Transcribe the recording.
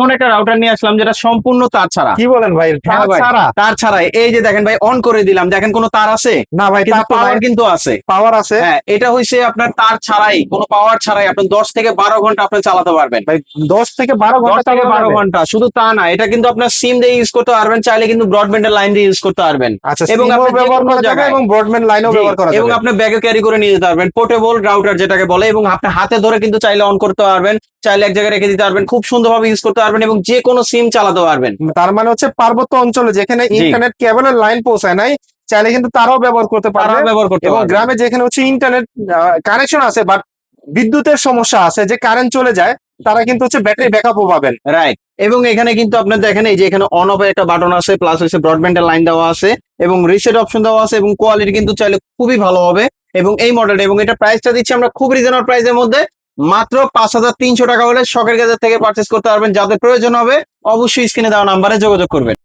এমন একটা রাউটার নিয়ে আসলাম যেটা সম্পূর্ণ তার ছাড়া। কি বলেন ভাই? হ্যাঁ তার ছাড়া। তার ছাড়াই এই যে দেখেন ভাই অন করে দিলাম। দেখেন কোনো তার আছে? না ভাই কিন্তু পাওয়ার কিন্তু আছে। পাওয়ার আছে। হ্যাঁ এটা হইছে আপনার তার ছাড়াই। কোনো পাওয়ার ছাড়াই। আপনি দশ থেকে বারো ঘণ্টা আপনি চালাতে পারবেন। ভাই দশ থেকে বারো দশ ঘণ্টা থেকে চালানো বারো যাবে? ঘণ্টা। শুধু তা না এটা কিন্তু আপনার সিম দিয়ে ইউজ করতে পারবেন। চাইলে কিন্তু ব্রডব্যান্ডের লাইন দিয়ে ইউজ করতে পারবেন। আচ্ছা এবং আপনি ব্যবহার করা যাবে এবং ব্রডব্যান্ড লাইনও ব্যবহার করা এবং আপনি ব্যাগে ক্যারি করে নিয়ে যেতে পারবেন। পোর্টেবল রাউটার যেটাকে বলে এবং আপনি হাতে ধরে কিন্তু চাইলে অন করতে পারবেন। চাইলে এক জায়গায় রেখে দিতে পারবেন। খুব সুন্দরভাবে ইউজ করতে পারবেন এবং যে কোনো সিম চালাতে পারবেন। তার মানে হচ্ছে পার্বত্য অঞ্চলে যেখানে ইন্টারনেট কেবলের লাইন পৌঁছায় নাই চাইলে কিন্তু তারাও ব্যবহার করতে পারবে। ব্যবহার করতে এবং গ্রামে যেখানে হচ্ছে ইন্টারনেট কানেকশন আছে বাট বিদ্যুতের সমস্যা আছে যে কারেন্ট চলে যায় তারা কিন্তু হচ্ছে ব্যাটারি ব্যাকআপও পাবেন। রাইট এবং এখানে কিন্তু আপনার দেখেন এই যে এখানে অন অফ একটা বাটন আছে প্লাস হচ্ছে ব্রডব্যান্ডের লাইন দেওয়া আছে এবং রিসেট অপশন দেওয়া আছে এবং কোয়ালিটি কিন্তু চাইলে খুবই ভালো হবে। এবং এই মডেলটা এবং এটা প্রাইসটা দিচ্ছি আমরা খুব রিজনেবল প্রাইসের মধ্যে মাত্র পাঁচ হাজার তিনশো টাকা হলে শখের গেজার থেকে পারচেস করতে পারবেন। যাদের প্রয়োজন হবে, অবশ্যই স্ক্রিনে দেওয়া নাম্বারে যোগাযোগ করবেন।